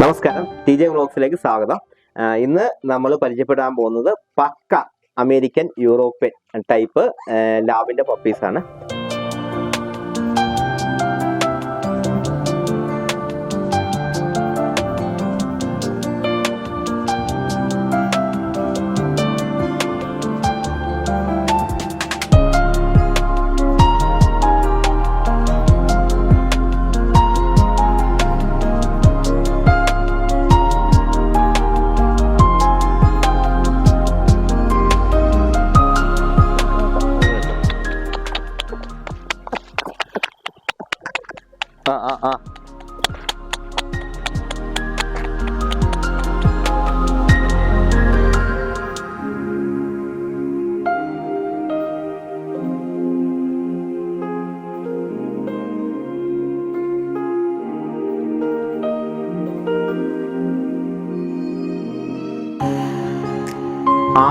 നമസ്കാരം. T J വ്ലോഗ്സിലേക്ക് സ്വാഗതം. ഇന്ന് നമ്മൾ പരിചയപ്പെടാൻ പോകുന്നത് പക്ക അമേരിക്കൻ യൂറോപ്യൻ ടൈപ്പ് ലാബിന്റെ ലാബിന്റെ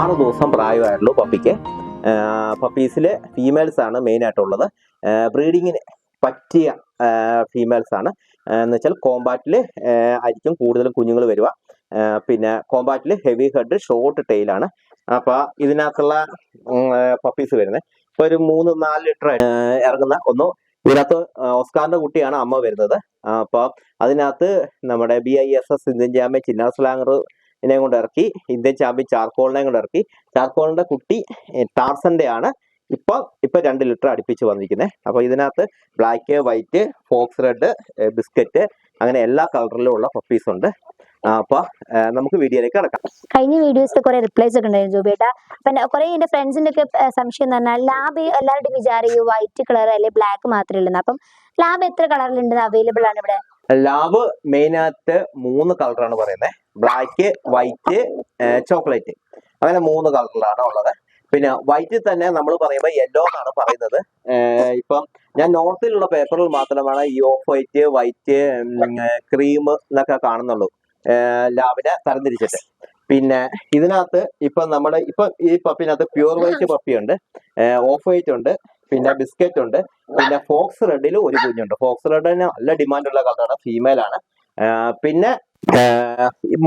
ആറ് ദിവസം പ്രായമായിട്ടുള്ളൂ പപ്പിക്ക്. പപ്പീസിൽ ഫീമെയിൽസ് ആണ് മെയിൻ ആയിട്ടുള്ളത്. ബ്രീഡിങ്ങിന് പറ്റിയ ഫീമെയിൽസ് ആണ്. എന്ന് വെച്ചാൽ കോമ്പാറ്റിൽ ആയിരിക്കും കൂടുതലും കുഞ്ഞുങ്ങൾ വരിക. പിന്നെ കോമ്പാറ്റിൽ ഹെവി ഹെഡ് ഷോർട്ട് ടെയിലാണ് അപ്പോൾ ഇതിനകത്തുള്ള പപ്പീസ് വരുന്നത് ഇപ്പോൾ ഒരു മൂന്ന് നാല് ലിറ്റർ ഇറങ്ങുന്ന ഒന്ന്. ഇതിനകത്ത് ഓസ്കാറിന്റെ കുട്ടിയാണ് അമ്മ വരുന്നത്. അപ്പോൾ അപ്പൊ അതിനകത്ത് നമ്മുടെ B I S S Indian ജാമ്യ ചിന്നാർ സ്ലാങ്ങർ ഇതിനെ കൊണ്ട് ഇറക്കി ഇന്ത്യൻ ചാമ്പ്യൻ ചാർക്കോളിനെ കൊണ്ട് ഇറക്കി. ചാർക്കോളിന്റെ കുട്ടി ടാർസന്റെ ആണ്. ഇപ്പൊ ഇപ്പൊ രണ്ട് ലിറ്റർ അടുപ്പിച്ച് വന്നിരിക്കുന്നത് അപ്പൊ ഇതിനകത്ത് black white fox red biscuit അങ്ങനെ എല്ലാ കളറിലും ഉള്ള പപ്പീസ് ഉണ്ട്. അപ്പൊ നമുക്ക് വീഡിയോയിലേക്ക് കിടക്കാം. കഴിഞ്ഞ വീഡിയോസ് കുറെ റിപ്ലൈസ് ഒക്കെ ഉണ്ടായിരുന്നു ജോബേട്ടാ. പിന്നെ കുറെ എന്റെ ഫ്രണ്ട്സിന്റെ ഒക്കെ സംശയം എന്ന് പറഞ്ഞാൽ ലാബ് എല്ലാവരുടെയും വിചാരം ഈ വൈറ്റ് കളർ അല്ലെ ബ്ലാക്ക് മാത്രമേ ഉള്ളൂ അപ്പം ലാബ് എത്ര കളറിലുണ്ട് അവൈലബിൾ ആണ് ഇവിടെ? ലാബ് മെയിനായിട്ട് മൂന്ന് കളറാണ് പറയുന്നത് ബ്ലാക്ക് വൈറ്റ് ചോക്ലേറ്റ് അങ്ങനെ മൂന്ന് കളറിലാണ് ഉള്ളത്. പിന്നെ വൈറ്റിൽ തന്നെ നമ്മൾ പറയുമ്പോൾ യെല്ലോ എന്നാണ് പറയുന്നത്. ഇപ്പം ഞാൻ നോർത്തിലുള്ള പേപ്പറിൽ മാത്രമാണ് ഈ ഓഫ് വൈറ്റ് വൈറ്റ് ക്രീം എന്നൊക്കെ കാണുന്നുള്ളൂ. ലാവിനെ തരംതിരിച്ചിട്ട്. പിന്നെ ഇതിനകത്ത് ഇപ്പൊ നമ്മുടെ ഇപ്പൊ ഈ പപ്പിനകത്ത് പ്യൂർ വൈറ്റ് പപ്പിയുണ്ട് ഓഫ് വൈറ്റ് ഉണ്ട്. പിന്നെ ബിസ്ക്കറ്റ് ഉണ്ട്. പിന്നെ ഫോക്സ് റെഡിൽ ഒരു കുഞ്ഞുണ്ട്. ഫോക്സ് റെഡിന് നല്ല ഡിമാൻഡ് ഉള്ള കളറാണ് ഫീമെയിൽ ആണ്. പിന്നെ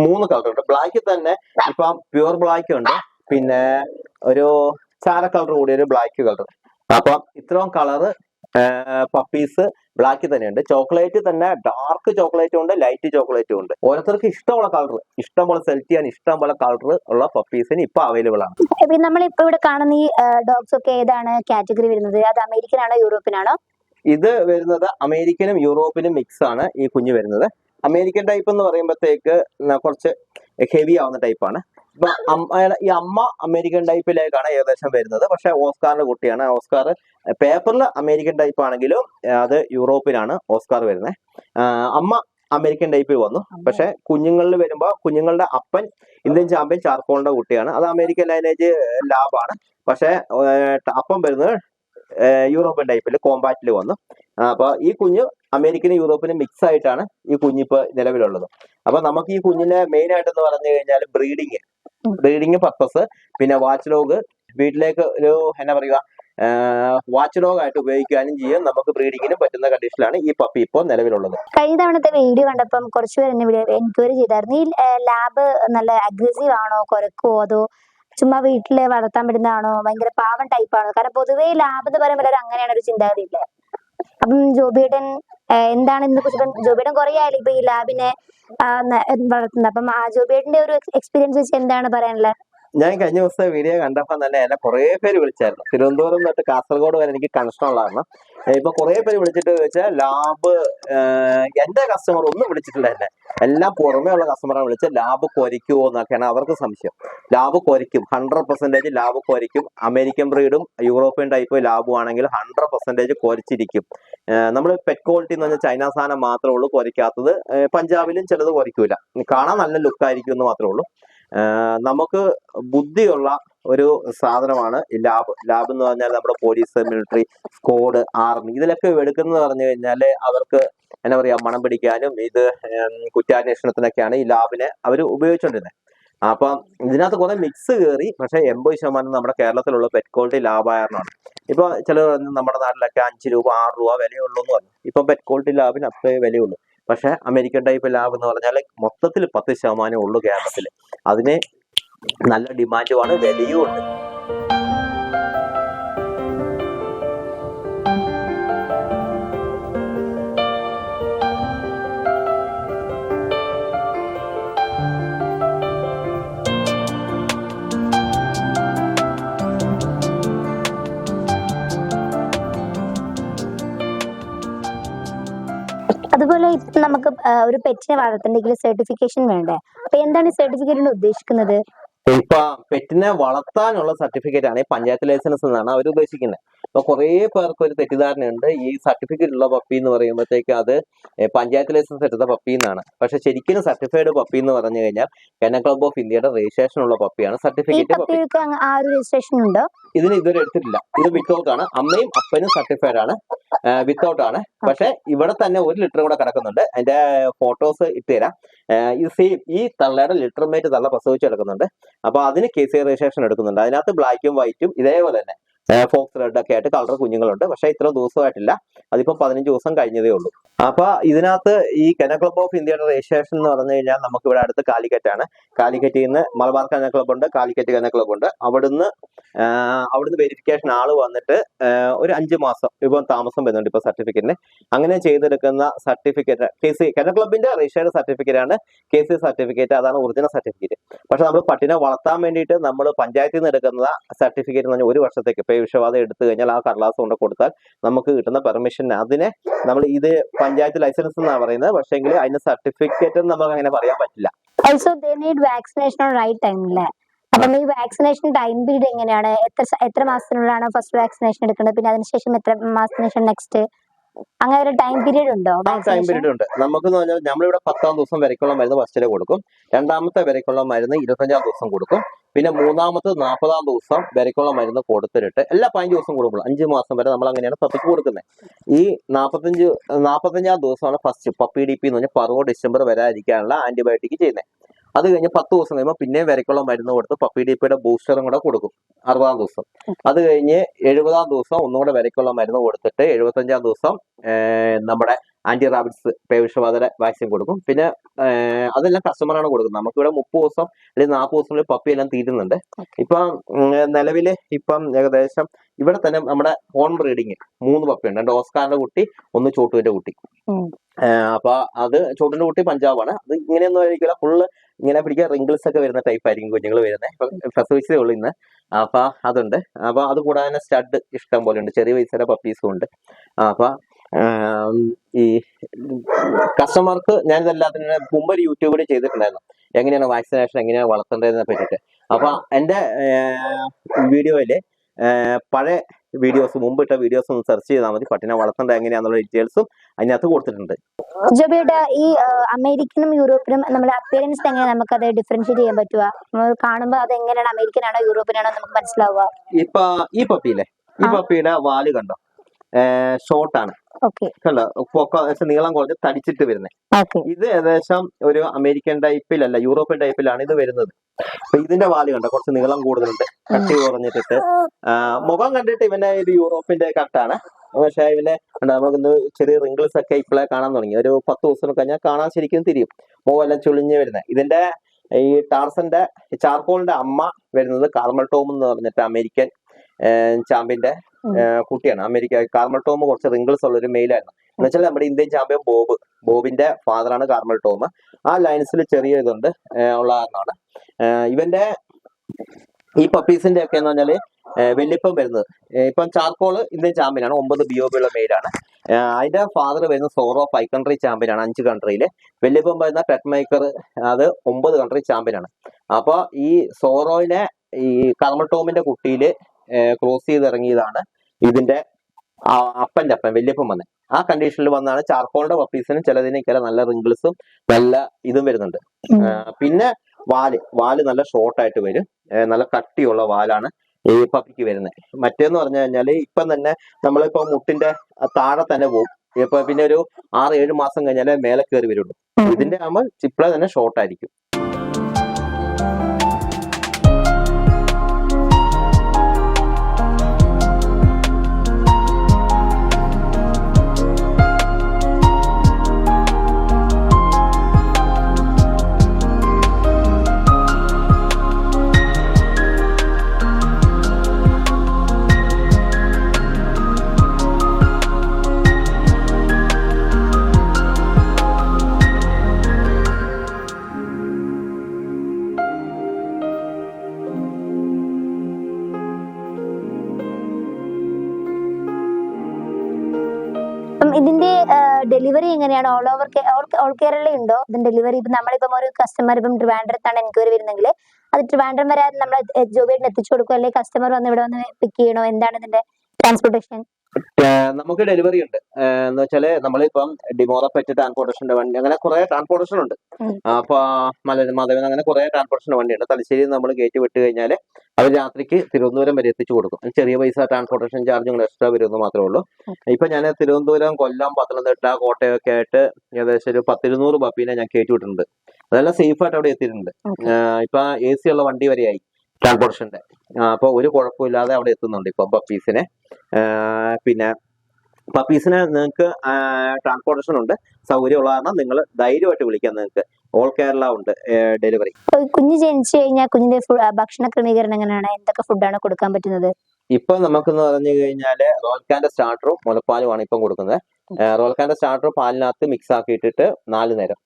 മൂന്ന് കളറുണ്ട് ബ്ലാക്കിൽ തന്നെ ഇപ്പം പ്യൂർ ബ്ലാക്ക് ഉണ്ട്. പിന്നെ ഒരു ചാര കളർ കൂടി ഒരു ബ്ലാക്ക് കളർ അപ്പം ഇത്രയും കളറ് പപ്പീസ് ബ്ലാക്കിൽ തന്നെയുണ്ട്. ചോക്ലേറ്റ് തന്നെ ഡാർക്ക് ചോക്ലേറ്റും ഉണ്ട് ലൈറ്റ് ചോക്ലേറ്റും ഉണ്ട്. ഓരോരുത്തർക്ക് ഇഷ്ടമുള്ള കളർ ഇഷ്ടം പോലെ സെലക്ട് ചെയ്യാൻ ഇഷ്ടം പോലെ കളർ ഉള്ള പപ്പീസിന് ഇപ്പൊ അവൈലബിൾ ആണ്. നമ്മൾ ഇപ്പൊ ഇവിടെ കാണുന്ന ഈ ഡോഗ്സ് ഒക്കെ ഏതാണ് കാറ്റഗറി വരുന്നത്? അത് അമേരിക്കൻ ആണോ യൂറോപ്യൻ ആണോ ഇത് വരുന്നത് അമേരിക്കനും യൂറോപ്പിനും മിക്സ് ആണ് ഈ കുഞ്ഞ് വരുന്നത്. അമേരിക്കൻ ടൈപ്പ് എന്ന് പറയുമ്പോഴത്തേക്ക് കുറച്ച് ഹെവി ആവുന്ന ടൈപ്പാണ് ഈ അമ്മ അമേരിക്കൻ ടൈപ്പിലേക്കാണ് ഏകദേശം വരുന്നത്. പക്ഷെ ഓസ്കാറിന്റെ കുട്ടിയാണ്. ഓസ്കാർ പേപ്പറിൽ അമേരിക്കൻ ടൈപ്പ് ആണെങ്കിലും അത് യൂറോപ്പിലാണ് ഓസ്കാർ വരുന്നത് അമ്മ അമേരിക്കൻ ടൈപ്പിൽ വന്നു. പക്ഷെ കുഞ്ഞുങ്ങളിൽ വരുമ്പോൾ കുഞ്ഞുങ്ങളുടെ അപ്പൻ ഇന്ത്യൻ ചാമ്പ്യൻ ചാർക്കോളിന്റെ കുട്ടിയാണ്. അത് അമേരിക്കൻ ലൈനേജ് ലാബാണ്. പക്ഷെ അപ്പം വരുന്നത് യൂറോപ്യൻ ടൈപ്പിൽ കോമ്പാറ്റിൽ വന്നു. അപ്പൊ ഈ കുഞ്ഞ് അമേരിക്കനും യൂറോപ്പിനും മിക്സ് ആയിട്ടാണ് ഈ കുഞ്ഞിപ്പോ നിലവിലുള്ളത്. അപ്പൊ നമുക്ക് ഈ കുഞ്ഞിനെ മെയിൻ ആയിട്ട് എന്ന് പറഞ്ഞു കഴിഞ്ഞാൽ ബ്രീഡിങ്. ബ്രീഡിങ് പർപ്പസ് പിന്നെ വാച്ച് ലോഗ് വീട്ടിലേക്ക് ഒരു എന്നാ പറയുക വാച്ച് ഡോഗ് ആയിട്ട് ഉപയോഗിക്കാനും ചെയ്യും നമുക്ക് ബ്രീഡിങ്ങിനും പറ്റുന്ന കണ്ടീഷനിലാണ് ഈ പപ്പി ഇപ്പോൾ നിലവിലുള്ളത്. കഴിഞ്ഞ തവണത്തെ വീഡിയോ കണ്ടപ്പം കുറച്ച് പേര് എന്നെ എൻക്വയറി ചെയ്തായിരുന്നു. ഈ ലാബ് നല്ല അഗ്രസീവ് ആണോ കുറക്കുമോ അതോ ചുമ്മാ വീട്ടിൽ വളർത്താൻ പറ്റുന്നതാണോ ഭയങ്കര പാവം ടൈപ്പാണോ കാരണം പൊതുവേ ലാബ് എന്ന് പറയുമ്പോൾ അങ്ങനെയാണ് ഒരു ചിന്താഗതി ഇല്ല അപ്പം ജോബിയേട്ടൻ ഏഹ് എന്താണ് ഇന്ന് കുറിച്ച് ജോബിയുടെ കുറെ ആയാലും ഇപ്പൊ ഈ ലാബിനെ വളർത്തുന്നത്. അപ്പം ആ ജോബിയുടെ ഒരു എക്സ്പീരിയൻസ് വെച്ച് എന്താണ് പറയാനുള്ളത്? ഞാൻ കഴിഞ്ഞ ദിവസം വീഡിയോ കണ്ടപ്പോൾ തന്നെ എന്നെ കുറെ പേര് വിളിച്ചായിരുന്നു. തിരുവനന്തപുരം തൊട്ട് കാസർഗോഡ് വരെ എനിക്ക് കണക്ഷൻ ഉള്ളതാണ് ഇപ്പൊ കുറെ പേര് വിളിച്ചിട്ട് വെച്ചാൽ ലാബ് എന്റെ കസ്റ്റമർ ഒന്നും വിളിച്ചിട്ടില്ല എന്നെ. എല്ലാം പുറമേ ഉള്ള കസ്റ്റമറെ വിളിച്ച് ലാബ് കൊരയ്ക്കുമോ എന്നൊക്കെയാണ് അവർക്ക് സംശയം. ലാബ് കൊരയ്ക്കും ഹൺഡ്രഡ് പെർസെന്റേജ് ലാബ് കൊരയ്ക്കും അമേരിക്കൻ ബ്രീഡും യൂറോപ്യൻ ടൈപ്പ് ലാബും ആണെങ്കിൽ ഹൺഡ്രഡ് പെർസെന്റേജ് കൊരച്ചിരിക്കും. നമ്മൾ പെറ്റ് ക്വാളിറ്റി എന്ന് പറഞ്ഞാൽ ചൈന സാധനം മാത്രമേ ഉള്ളൂ കുറയ്ക്കാത്തത് പഞ്ചാബിലും ചിലത് കുറയ്ക്കൂല കാണാൻ നല്ല ലുക്കായിരിക്കും എന്ന് മാത്രമേ ഉള്ളൂ. നമുക്ക് ബുദ്ധിയുള്ള ഒരു സാധനമാണ് ലാബ്. ലാബ് എന്ന് പറഞ്ഞാൽ നമ്മുടെ പോലീസ് മിലിറ്ററി സ്കോഡ് ആർമി ഇതിലൊക്കെ എടുക്കുന്നത് പറഞ്ഞു കഴിഞ്ഞാൽ അവർക്ക് എന്താ പറയുക മണം പിടിക്കാനും ഇത് കുറ്റാന്വേഷണത്തിനൊക്കെയാണ് ഈ ലാബിനെ അവർ ഉപയോഗിച്ചുകൊണ്ടിരുന്നത് അപ്പം ഇതിനകത്ത് കുറെ മിക്സ് കയറി പക്ഷെ എൺപത് ശതമാനം നമ്മുടെ കേരളത്തിലുള്ള പെറ്റ് ക്വാളിറ്റി ലാഭായരണമാണ് ഇപ്പൊ പറഞ്ഞു നമ്മുടെ നാട്ടിലൊക്കെ അഞ്ച് രൂപ ആറ് രൂപ വിലയുള്ളൂ എന്ന് പറഞ്ഞു. ഇപ്പൊ പെറ്റ് ക്വാളിറ്റി ലാബിന് അത്രേ വിലയുള്ളൂ. പക്ഷെ അമേരിക്കൻ ടൈപ്പ് ലാബ് എന്ന് പറഞ്ഞാൽ മൊത്തത്തിൽ പത്ത് ശതമാനം ഉള്ളൂ കേരളത്തിൽ അതിന് നല്ല ഡിമാൻഡുമാണ് വിലയും ഉണ്ട്. അതുപോലെ ഇപ്പൊ നമുക്ക് ഒരു പെറ്റിനെ വളർത്തണ്ടെങ്കിൽ സർട്ടിഫിക്കേഷൻ വേണ്ടേ? അപ്പൊ എന്താണ് സർട്ടിഫിക്കറ്റിന് ഉദ്ദേശിക്കുന്നത്? ഇപ്പൊ പെറ്റിനെ വളർത്താനുള്ള സർട്ടിഫിക്കറ്റ് ആണ് പഞ്ചായത്ത് ലൈസൻസ് എന്നാണ് അവർ ഉദ്ദേശിക്കുന്നത്. അപ്പൊ കുറെ പേർക്ക് ഒരു തെറ്റിദ്ധാരണയുണ്ട്. ഈ സർട്ടിഫിക്കറ്റ് ഉള്ള പപ്പി എന്ന് പറയുമ്പോഴത്തേക്ക് അത് പഞ്ചായത്ത് ലൈസൻസ് എടുത്ത പപ്പി എന്നാണ്. പക്ഷെ ശരിക്കും സർട്ടിഫൈഡ് പപ്പി എന്ന് പറഞ്ഞു കഴിഞ്ഞാൽ കെന ക്ലബ് ഓഫ് ഇന്ത്യയുടെ രജിസ്ട്രേഷൻ ഉള്ള പപ്പിയാണ് സർട്ടിഫിക്കറ്റ് ഇതിന് ഇതുവരെ എടുത്തിട്ടില്ല. ഇത് വിത്തൗട്ട് ആണ്. അമ്മയും അപ്പനും സർട്ടിഫൈഡ് ആണ്. വിത്തൗട്ട് ആണ്. പക്ഷെ ഇവിടെ തന്നെ ഒരു ലിറ്റർ കൂടെ കിടക്കുന്നുണ്ട്. അതിന്റെ ഫോട്ടോസ് ഇട്ടുതരാം ഈ സെയിം ഈ തള്ളയുടെ ലിറ്റർ മേറ്റ് തള്ള പ്രസവിച്ച് കിടക്കുന്നുണ്ട്. അപ്പൊ അതിന് കെ സി രജിസ്ട്രേഷൻ എടുക്കുന്നുണ്ട്. അതിനകത്ത് ബ്ലാക്കും വൈറ്റും ഇതേപോലെ തന്നെ. ഫോക്സ് റെഡ് ഒക്കെ ആയിട്ട് കളർ കുഞ്ഞുങ്ങളുണ്ട്. പക്ഷെ ഇത്ര ദിവസമായിട്ടില്ല. അതിപ്പോ പതിനഞ്ച് ദിവസം കഴിഞ്ഞതേ ഉള്ളൂ. അപ്പൊ ഇതിനകത്ത് ഈ കെന ക്ലബ് ഓഫ് ഇന്ത്യയുടെ രജിസ്ട്രേഷൻ എന്ന് പറഞ്ഞു കഴിഞ്ഞാൽ നമുക്ക് ഇവിടെ അടുത്ത് കാലിക്കറ്റ് ആണ് കാലിക്കറ്റിൽ നിന്ന് മലബാർ കന ക്ലബ് ഉണ്ട് കാലിക്കറ്റ് കന ക്ലബ് ഉണ്ട്. അവിടുന്ന് അവിടുന്ന് വെരിഫിക്കേഷൻ ആൾ വന്നിട്ട് ഒരു അഞ്ച് മാസം ഇപ്പം താമസം വരുന്നുണ്ട് ഇപ്പൊ സർട്ടിഫിക്കറ്റിന് അങ്ങനെ ചെയ്തെടുക്കുന്ന സർട്ടിഫിക്കറ്റ് കെ സി കെന ക്ലബിന്റെ രജിസ്റ്റേർഡ് സർട്ടിഫിക്കറ്റ് ആണ് കെ സി സർട്ടിഫിക്കറ്റ് അതാണ് ഒറിജിനൽ സർട്ടിഫിക്കറ്റ് പക്ഷെ നമ്മൾ പട്ടിനെ വളർത്താൻ വേണ്ടിയിട്ട് നമ്മൾ പഞ്ചായത്തിൽ നിന്ന് എടുക്കുന്ന സർട്ടിഫിക്കറ്റ് എന്ന് പറഞ്ഞാൽ ഒരു വർഷത്തേക്ക്. വിഷവാദം എടുത്തു കഴിഞ്ഞാൽ ആ കടലാസ് കൊണ്ട് കൊടുത്താൽ നമുക്ക് കിട്ടുന്ന പെർമിഷൻ അതിനെ നമ്മൾ ഇത് പഞ്ചായത്ത് ലൈസൻസ് എന്നാണ് പറയുന്നത്. പക്ഷേങ്കിൽ അതിന് സർട്ടിഫിക്കറ്റ് നമുക്ക് അങ്ങനെ പറയാൻ പറ്റില്ല. Also they need vaccination right time അല്ലേ അപ്പം ഈ വാക്സിനേഷൻ ടൈം പീരീഡ് എങ്ങനെയാണ്? എത്ര എത്ര മാസത്തിനുള്ളിലാണ് ഫസ്റ്റ് വാക്സിനേഷൻ എടുക്കുന്നത് പിന്നെ അതിനുശേഷം എത്ര മാസത്തിന് ശേഷം നെക്സ്റ്റ് അങ്ങനെ ഒരു ടൈം പീരീഡ് ഉണ്ടോ ടൈം പീരീഡ് ഉണ്ട്. നമുക്ക് നമ്മളിവിടെ പത്താം ദിവസം വരയ്ക്കുള്ള മരുന്ന് ഫസ്റ്റിൽ കൊടുക്കും. രണ്ടാമത്തെ വരയ്ക്കുള്ള മരുന്ന് ഇരുപത്തഞ്ചാം ദിവസം കൊടുക്കും. പിന്നെ മൂന്നാമത്തെ നാൽപ്പതാം ദിവസം വരയ്ക്കുള്ള മരുന്ന് കൊടുത്തിട്ട് എല്ലാ പതിനഞ്ച് ദിവസം കൂടുമ്പോൾ അഞ്ച് മാസം വരെ നമ്മൾ അങ്ങനെയാണ് പപ്പിക്ക് കൊടുക്കുന്നത്. ഈ നാൽപ്പത്തഞ്ച് നാൽപ്പത്തഞ്ചാം ദിവസമാണ് ഫസ്റ്റ് പപ്പി ഡി പി എന്ന് പറഞ്ഞാൽ പറവോ ഡിസംബർ വരാതിരിക്കാനുള്ള ആന്റിബയോട്ടിക് ചെയ്യുന്നത്. അത് കഴിഞ്ഞ് പത്ത് ദിവസം കഴിയുമ്പോൾ പിന്നെയും വരയ്ക്കുള്ള മരുന്ന് കൊടുത്ത് പപ്പി ഡി പിയുടെ ബൂസ്റ്ററും കൂടെ കൊടുക്കും അറുപതാം ദിവസം. അത് കഴിഞ്ഞ് എഴുപതാം ദിവസം ഒന്നുകൂടെ വരയ്ക്കുള്ള മരുന്ന് കൊടുത്തിട്ട് എഴുപത്തഞ്ചാം ദിവസം നമ്മുടെ ആന്റി റാബിറ്റ്സ് പേവിഷബാധര വാക്സിൻ കൊടുക്കും. പിന്നെ അതെല്ലാം കസ്റ്റമറാണ് കൊടുക്കുന്നത്. നമുക്ക് ഇവിടെ മുപ്പത് ദിവസം അല്ലെങ്കിൽ നാൽപ്പത് ദിവസങ്ങളിൽ പപ്പി എല്ലാം തീരുന്നുണ്ട്. ഇപ്പം നിലവിൽ നിലവിൽ ഇപ്പം ഏകദേശം ഇവിടെ തന്നെ നമ്മുടെ ഹോൺ ബ്രീഡിങ് മൂന്ന് പപ്പിയുണ്ട് രണ്ട് ഓസ്കാറിന്റെ കുട്ടി ഒന്ന് ചോട്ടുവിന്റെ കുട്ടി. അപ്പൊ അത് ചോട്ടിന്റെ കുട്ടി പഞ്ചാബാണ്. അത് ഇങ്ങനെയൊന്നും ആയിരിക്കില്ല. ഫുള്ള് ഇങ്ങനെ പിടിക്കുക റിംഗിൾസ് ഒക്കെ വരുന്ന ടൈപ്പ് ആയിരിക്കും കുഞ്ഞുങ്ങൾ വരുന്നത് ഇപ്പൊ പ്രസവിച്ചതേ ഉള്ളൂ ഇന്ന്. അപ്പൊ അതുണ്ട്. അപ്പൊ അത് കൂടാതെ തന്നെ സ്റ്റഡ് ഇഷ്ടം പോലെ ഉണ്ട്. ചെറിയ വയസ്സിലെ പപ്പീസും ഉണ്ട്. അപ്പൊ ഈ കസ്റ്റമർക്ക് ഞാൻ ഇതെല്ലാത്തിനും മുമ്പ് ഒരു യൂട്യൂബിൽ ചെയ്തിട്ടുണ്ടായിരുന്നു. എങ്ങനെയാണ് വാക്സിനേഷൻ എങ്ങനെയാണ് വളർത്തേണ്ടതെന്നെ പറ്റിയിട്ട്. അപ്പൊ എന്റെ വീഡിയോയിൽ പഴയ വീഡിയോസ് മുമ്പിട്ട വീഡിയോസ് ഒന്ന് സെർച്ച് ചെയ്താൽ മതി. പട്ടിനെ വളർത്തേണ്ടത് എങ്ങനെയാണെന്നുള്ള ഡീറ്റെയിൽസും അതിനകത്ത് കൊടുത്തിട്ടുണ്ട്. ജോബിയുടെ ഈ അമേരിക്കനും യൂറോപ്പിനും നമ്മുടെ അപ്പിയറൻസ് എങ്ങനെ നമുക്ക് അത് ഡിഫറൻഷിയേറ്റ് ചെയ്യാൻ പറ്റുക? കാണുമ്പോൾ അത് എങ്ങനെയാണ് അമേരിക്കനാണോ ആണോ യൂറോപ്യൻ ആണോ നമുക്ക് മനസ്സിലാവുക. ഇപ്പൊ ഈ പപ്പിയിലെ ഈ. പപ്പിയുടെ വാൽ കണ്ടോ? ഷോർട്ടാണ് കണ്ടോ പൊക്കം നീളം കുറച്ച് തടിച്ചിട്ട് വരുന്നത് ഇത് ഏകദേശം ഒരു അമേരിക്കൻ ടൈപ്പിലല്ല യൂറോപ്യൻ ടൈപ്പിലാണ് ഇത് വരുന്നത്. ഇതിന്റെ വാൽ കണ്ടോ? കുറച്ച് നീളം കൂടുതലുണ്ട്. കട്ടി കുറഞ്ഞിട്ടിട്ട്. മുഖം കണ്ടിട്ട് ഇവന്റെ ഒരു യൂറോപ്പിന്റെ കട്ടാണ്. പക്ഷെ ഇവന്റെ കണ്ടോ, നമുക്കിന്ന് ചെറിയ റിംഗിൾസ് ഒക്കെ ഇപ്പോഴേ കാണാൻ തുടങ്ങി. ഒരു പത്ത് ദിവസം കഴിഞ്ഞാൽ കാണാൻ ശരിക്കും തിരിയും. മുഖമെല്ലാം ചുളിഞ്ഞ് വരുന്നത് ഇതിന്റെ ഈ ടാർസന്റെ ചാർക്കോളിന്റെ അമ്മ വരുന്നത് കാർമൽ ടോം എന്ന് പറഞ്ഞിട്ട് അമേരിക്കൻ ചാമ്പ്യന്റെ കുട്ടിയാണ്. അമേരിക്ക കാർമൽ ടോം കുറച്ച് റിംഗിൾസ് ഉള്ള ഒരു മെയിലായിരുന്നു എന്നുവെച്ചാൽ നമ്മുടെ ഇന്ത്യൻ ചാമ്പ്യൻ ബോബ് ബോബിന്റെ ഫാദറാണ് കാർമൽ ടോം ആ ലൈൻസിൽ ചെറിയ ഇതുണ്ട് ഉള്ള കാരണമാണ്. ഇവന്റെ ഈ പപ്പീസിന്റെ ഒക്കെ എന്ന് പറഞ്ഞാൽ വെല്ലിപ്പം വരുന്നത്. ഇപ്പം ചാർക്കോൾ ഇന്ത്യൻ ചാമ്പ്യനാണ് ഒമ്പത് ബി ഒ ബി ഉള്ള മെയിലാണ് അതിന്റെ ഫാദർ വരുന്ന സോറോ ഫൈവ് കൺട്രി ചാമ്പ്യനാണ് അഞ്ച് കൺട്രിയിൽ വെല്ലിപ്പം വരുന്ന ടെക് മേക്കർ അത് ഒമ്പത് കൺട്രി ചാമ്പ്യനാണ് അപ്പൊ ഈ സോറോയിനെ ഈ കർമ്മ ടോമിന്റെ കുട്ടിയിൽ ക്രോസ് ചെയ്ത് ഇറങ്ങിയതാണ് ഇതിന്റെ അപ്പന്റെ അപ്പൻ വല്യപ്പൻ വന്നെ. ആ കണ്ടീഷനിൽ വന്നാണ് ചാർക്കോളിന്റെ പപ്പീസിനും ചിലതിനൊക്കെ നല്ല റിങ്കിൾസും നല്ല ഇതും വരുന്നുണ്ട്. പിന്നെ വാൽ. വാൽ നല്ല ഷോർട്ട് ആയിട്ട് വരും. നല്ല കട്ടിയുള്ള വാലാണ് ഈ പപ്പിക്ക് വരുന്നത് മറ്റേന്ന് പറഞ്ഞു കഴിഞ്ഞാൽ ഇപ്പം തന്നെ നമ്മളിപ്പോ മുട്ടിന്റെ താഴെ തന്നെ പോകും ഇപ്പൊ പിന്നെ ഒരു ആറ് ഏഴ് മാസം കഴിഞ്ഞാലേ മേലെ കയറി വരുള്ളൂ. ഇതിന്റെ ആകുമ്പോൾ ചിപ്ല തന്നെ ഷോർട്ട് ആയിരിക്കും. ഇതിന്റെ ഡെലിവറി എങ്ങനെയാണ്? ഓൾ ഓവർ ഓൾ കേരള ഉണ്ടോ? ഇതിന്റെ ഡെലിവറി ഇപ്പൊ നമ്മളിപ്പം ഒരു കസ്റ്റമർ ഇപ്പം ട്രിവാൻഡ്രത്താണ് എൻക്വയറി വരുന്നെങ്കിൽ അത് ട്രിവാൻഡ്രം വരെ നമ്മൾ ജോബിയായിട്ട് എത്തിച്ചു കൊടുക്കും അല്ലെങ്കിൽ കസ്റ്റമർ വന്ന് ഇവിടെ വന്ന് പിക്ക് ചെയ്യണോ? എന്താണ് ഇതിന്റെ ട്രാൻസ്പോർട്ടേഷൻ നമുക്ക് ഡെലിവറി ഉണ്ട്. എന്ന് വെച്ചാൽ നമ്മളിപ്പം ഡിമോറ പെറ്റ് ട്രാൻസ്പോർട്ടേഷന്റെ വണ്ടി അങ്ങനെ കുറെ ട്രാൻസ്പോർട്ടേഷൻ ഉണ്ട്. അപ്പൊ മലയാളം മാധവൻ അങ്ങനെ കുറെ ട്രാൻസ്പോർട്ടേഷൻ വണ്ടിയുണ്ട്. തലശ്ശേരി നമ്മൾ കയറ്റി വിട്ട് കഴിഞ്ഞാൽ അവർ രാത്രിക്ക് തിരുവനന്തപുരം വരെ എത്തിച്ചു കൊടുക്കും. ചെറിയ പൈസ ട്രാൻസ്പോർട്ടേഷൻ ചാർജുകൾ എക്സ്ട്രാ വരുമെന്ന് മാത്രമേ ഉള്ളൂ. ഇപ്പൊ ഞാൻ തിരുവനന്തപുരം കൊല്ലം പത്തനംതിട്ട കോട്ടയമൊക്കെ ആയിട്ട് ഏകദേശം ഒരു പത്തിരുന്നൂറ് പപ്പീനെ ഞാൻ കയറ്റി വിട്ടിട്ടുണ്ട്. അതെല്ലാം സേഫ് ആയിട്ട് അവിടെ എത്തിയിട്ടുണ്ട്. ഇപ്പൊ എ സി ഉള്ള വണ്ടി വരെയായി ട്രാൻസ്പോർട്ടേഷന്റെ അപ്പൊ ഒരു കുഴപ്പമില്ലാതെ അവിടെ എത്തുന്നുണ്ട് ഇപ്പൊ പപ്പീസിനെ പിന്നെ പപ്പീസിന് നിങ്ങൾക്ക് ട്രാൻസ്പോർട്ടേഷൻ ഉണ്ട്. സൗകര്യമുള്ള കാരണം നിങ്ങൾ ധൈര്യമായിട്ട് വിളിക്കാം നിങ്ങൾക്ക്. ഓൾ കേരള ഉണ്ട് ഡെലിവറി കുഞ്ഞു ജനിച്ചു കഴിഞ്ഞാൽ കുഞ്ഞിന്റെ ഭക്ഷണ ക്രമീകരണം എങ്ങനെയാണ്? എന്തൊക്കെ ഫുഡാണ് കൊടുക്കാൻ പറ്റുന്നത്? ഇപ്പൊ നമുക്കെന്ന് പറഞ്ഞു കഴിഞ്ഞാൽ റോൽക്കാന്റെ സ്റ്റാർട്ടറും മുലപ്പാലുമാണ് ഇപ്പം കൊടുക്കുന്നത്. റോൽക്കാന്റെ സ്റ്റാർട്ടർ പാലിനകത്ത് മിക്സ് ആക്കിയിട്ടിട്ട് നാല് നേരം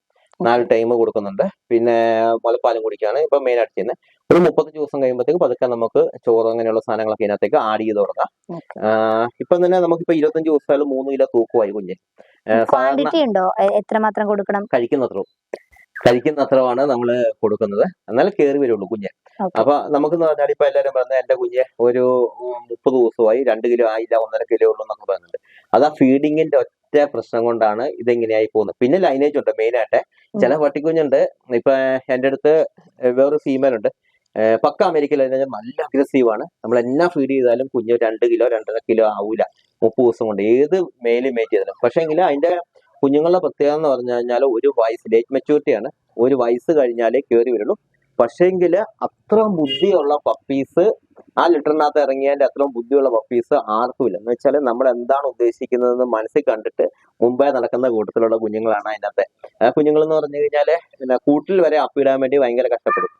നാല് ടൈം കൊടുക്കുന്നുണ്ട്. പിന്നെ മുലപ്പാലും കുടിക്കാണ് ഇപ്പൊ മെയിൻ ആയിട്ട് ചെയ്യുന്നത്. ഒരു മുപ്പത്തഞ്ച് ദിവസം കഴിയുമ്പോഴത്തേക്ക് പതുക്കെ നമുക്ക് ചോറ് അങ്ങനെയുള്ള സാധനങ്ങളൊക്കെ ഇതിനകത്തേക്ക് ആഡ് ചെയ്ത് തുടങ്ങാം ഇപ്പം തന്നെ നമുക്കിപ്പോ ഇരുപത്തഞ്ച് ദിവസമായാലും മൂന്ന് കിലോ തൂക്കുമായി കുഞ്ഞ്. ക്വാണ്ടിറ്റി ഉണ്ടോ? എത്ര മാത്രം കൊടുക്കണം? കഴിക്കുന്നത്രയും കഴിക്കുന്നത്രമാണ് നമ്മൾ കൊടുക്കുന്നത്. എന്നാൽ കയറി വരുള്ളൂ കുഞ്ഞ്. അപ്പൊ നമുക്കെന്ന് പറഞ്ഞാൽ ഇപ്പൊ എല്ലാവരും പറഞ്ഞ എന്റെ കുഞ്ഞ് ഒരു മുപ്പത് ദിവസമായി രണ്ട് കിലോ ആയില്ല ഒന്നര കിലോ ഉള്ളൂ എന്നൊക്കെ പറയുന്നുണ്ട് അത് ആ ഫീഡിങ്ങിന്റെ ഒറ്റ പ്രശ്നം കൊണ്ടാണ് ഇതെങ്ങനെയായി പോകുന്നത്. പിന്നെ ലൈനേജ് ഉണ്ട് മെയിൻ ആയിട്ട്. ചില പട്ടിക്കുഞ്ഞുണ്ട്. ഇപ്പൊ എന്റെ അടുത്ത് വേറൊരു ഫീമെയിൽ ഉണ്ട്. പക്ക അമേരിക്കൻ ലൈനേജ് നല്ല അഗ്രസീവ് ആണ്. നമ്മൾ എന്നാ ഫീഡ് ചെയ്താലും കുഞ്ഞ് രണ്ട് കിലോ രണ്ടര കിലോ ആവൂല. മുപ്പത് ദിവസം കൊണ്ട് ഏത് മെയിലും മേറ്റ് ചെയ്താലും. പക്ഷെ എങ്കിൽ അതിന്റെ കുഞ്ഞുങ്ങളുടെ പ്രത്യേകത എന്ന് പറഞ്ഞു കഴിഞ്ഞാൽ ഒരു വയസ്സ് ലേറ്റ് മെച്ചൂരിറ്റി ആണ്. ഒരു വയസ്സ് കഴിഞ്ഞാലേ കയറി വരുള്ളൂ. പക്ഷേങ്കിൽ അത്ര ബുദ്ധിയുള്ള പപ്പീസ് ആ ലിറ്ററിനകത്ത് ഇറങ്ങിയതിന്റെ അത്രയും ബുദ്ധിയുള്ള പപ്പീസ് ആർക്കുമില്ല. എന്ന് വെച്ചാൽ നമ്മൾ എന്താണ് ഉദ്ദേശിക്കുന്നതെന്ന് മനസ്സിൽ കണ്ടിട്ട് മുമ്പേ നടക്കുന്ന കൂട്ടത്തിലുള്ള കുഞ്ഞുങ്ങളാണ് അതിനകത്തെ. കുഞ്ഞുങ്ങൾ എന്ന് പറഞ്ഞു കഴിഞ്ഞാൽ പിന്നെ കൂട്ടിൽ വരെ അപ്പിടാൻ വേണ്ടി ഭയങ്കര കഷ്ടപ്പെടും.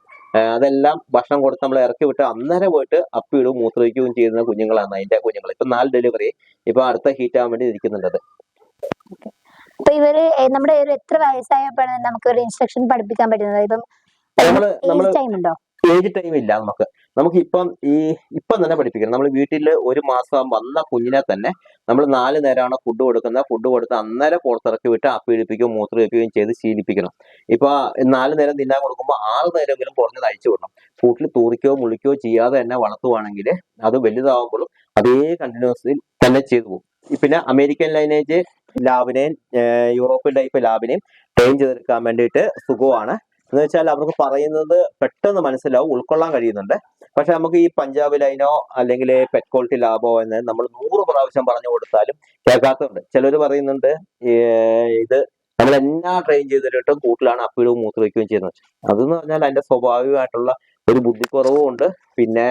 അതെല്ലാം ഭക്ഷണം കൊടുത്ത് നമ്മൾ ഇറക്കി വിട്ട് അന്നേരം പോയിട്ട് അപ്പിടും മൂത്രിക്കുകയും ചെയ്യുന്ന കുഞ്ഞുങ്ങളാണ് അതിന്റെ കുഞ്ഞുങ്ങൾ. ഇപ്പൊ നാല് ഡെലിവറി ഇപ്പൊ അടുത്ത ഹീറ്റ് ആവാൻ വേണ്ടി ഇരിക്കുന്നുണ്ട് അത്. അപ്പൊ ഇവർ നമ്മുടെ ഒരു എത്ര വയസ്സായപ്പോഴാണ് നമുക്ക് ഒരു ഇൻസ്ട്രക്ഷൻ പഠിപ്പിക്കാൻ പറ്റുന്നത്? ഇപ്പം ടൈം ഉണ്ടോ ഏജ് ടൈം ഇല്ല നമുക്ക്. നമുക്ക് ഇപ്പം ഈ ഇപ്പം തന്നെ പഠിപ്പിക്കണം. നമ്മൾ വീട്ടിൽ ഒരു മാസം വന്ന കുഞ്ഞിനെ തന്നെ നമ്മൾ നാല് നേരമാണ് ഫുഡ് കൊടുക്കുന്നത്. ഫുഡ് കൊടുത്ത് അന്നേരം പുറത്തിറക്കി വിട്ട് അപ്പിടിപ്പിക്കുകയും മൂത്രമൊഴിക്കുകയും ചെയ്ത് ശീലിപ്പിക്കണം. ഇപ്പൊ നാല് നേരം തിന്നാൻ കൊടുക്കുമ്പോൾ ആറ് നേരമെങ്കിലും കുറഞ്ഞത് അയച്ചു വിടണം. ഫുഡിൽ തൂറിക്കോ മുളിക്കോ ചെയ്യാതെ തന്നെ വളർത്തുവാണെങ്കിൽ അത് വലുതാവുമ്പോഴും അതേ കണ്ടിന്യൂസിൽ തന്നെ ചെയ്തു പോകും. പിന്നെ അമേരിക്കൻ ലൈനേജ് ലാബിനെയും യൂറോപ്യൻ ടൈപ്പ് ലാബിനെയും ട്രെയിൻ ചെയ്തെടുക്കാൻ വേണ്ടിയിട്ട് സുഖമാണ് എന്ന് വെച്ചാൽ അവർക്ക് പറയുന്നത് പെട്ടെന്ന് മനസ്സിലാവും ഉൾക്കൊള്ളാൻ കഴിയുന്നുണ്ട്. പക്ഷെ നമുക്ക് ഈ പഞ്ചാബ് ലൈനോ അല്ലെങ്കിൽ പെറ്റ് ക്വാളിറ്റി ലാബോ എന്ന് നമ്മൾ നൂറ് പ്രാവശ്യം പറഞ്ഞു കൊടുത്താലും കേൾക്കാത്തതുണ്ട്. ചിലർ പറയുന്നുണ്ട് ഇത് നമ്മൾ എന്നാ ട്രെയിൻ ചെയ്തിട്ടും കൂട്ടിലാണ് അപ്പിടും മൂത്രവയ്ക്കുകയും ചെയ്യുന്നത്. അതെന്ന് പറഞ്ഞാൽ അതിന്റെ സ്വാഭാവികമായിട്ടുള്ള ഒരു ബുദ്ധിക്കുറവും ഉണ്ട് പിന്നെ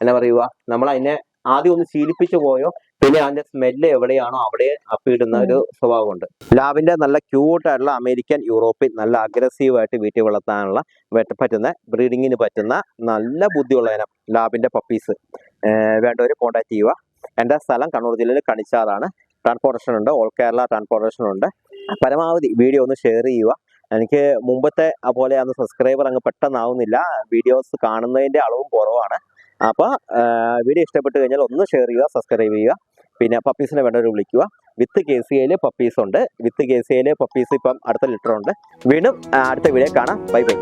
എന്നാ പറയുക നമ്മൾ അതിനെ ആദ്യം ഒന്ന് ശീലിപ്പിച്ചു പോയോ? പിന്നെ അതിന്റെ സ്മെല്ല് എവിടെയാണോ അവിടെ അപ്പിടുന്ന ഒരു സ്വഭാവമുണ്ട്. ലാവിന്റെ നല്ല ക്യൂട്ടായിട്ടുള്ള അമേരിക്കൻ യൂറോപ്യൻ നല്ല അഗ്രസീവായിട്ട് വീട്ടിൽ വളർത്താനുള്ള പറ്റുന്ന ബ്രീഡിങ്ങിന് പറ്റുന്ന നല്ല ബുദ്ധിയുള്ള ഇനം ലാബിന്റെ പപ്പീസ് വേണ്ടവർ കോൺടാക്ട് ചെയ്യുക. എന്റെ സ്ഥലം കണ്ണൂർ ജില്ലയിൽ കണിച്ചാറാണ് ട്രാൻസ്പോർട്ടേഷൻ ഉണ്ട്. ഓൾ കേരള ട്രാൻസ്പോർട്ടേഷൻ ഉണ്ട്. പരമാവധി വീഡിയോ ഒന്ന് ഷെയർ ചെയ്യുക. എനിക്ക് മുമ്പത്തെ പോലെ അന്ന് സബ്സ്ക്രൈബർ അങ്ങ് പെട്ടെന്നാവുന്നില്ല. വീഡിയോസ് കാണുന്നതിന്റെ അളവും കുറവാണ്. അപ്പോൾ വീഡിയോ ഇഷ്ടപ്പെട്ട് കഴിഞ്ഞാൽ ഒന്ന് ഷെയർ ചെയ്യുക സബ്സ്ക്രൈബ് ചെയ്യുക. പിന്നെ പപ്പീസിനെ വേണ്ടവർ വിളിക്കുക. വിത്ത് കെ സി എയിൽ പപ്പീസ് ഉണ്ട്. വിത്ത് കെ സി എയിൽ പപ്പീസ് ഇപ്പം അടുത്ത ലിറ്റർ ഉണ്ട്. വീണ്ടും അടുത്ത വീഡിയോ കാണാം. Bye bye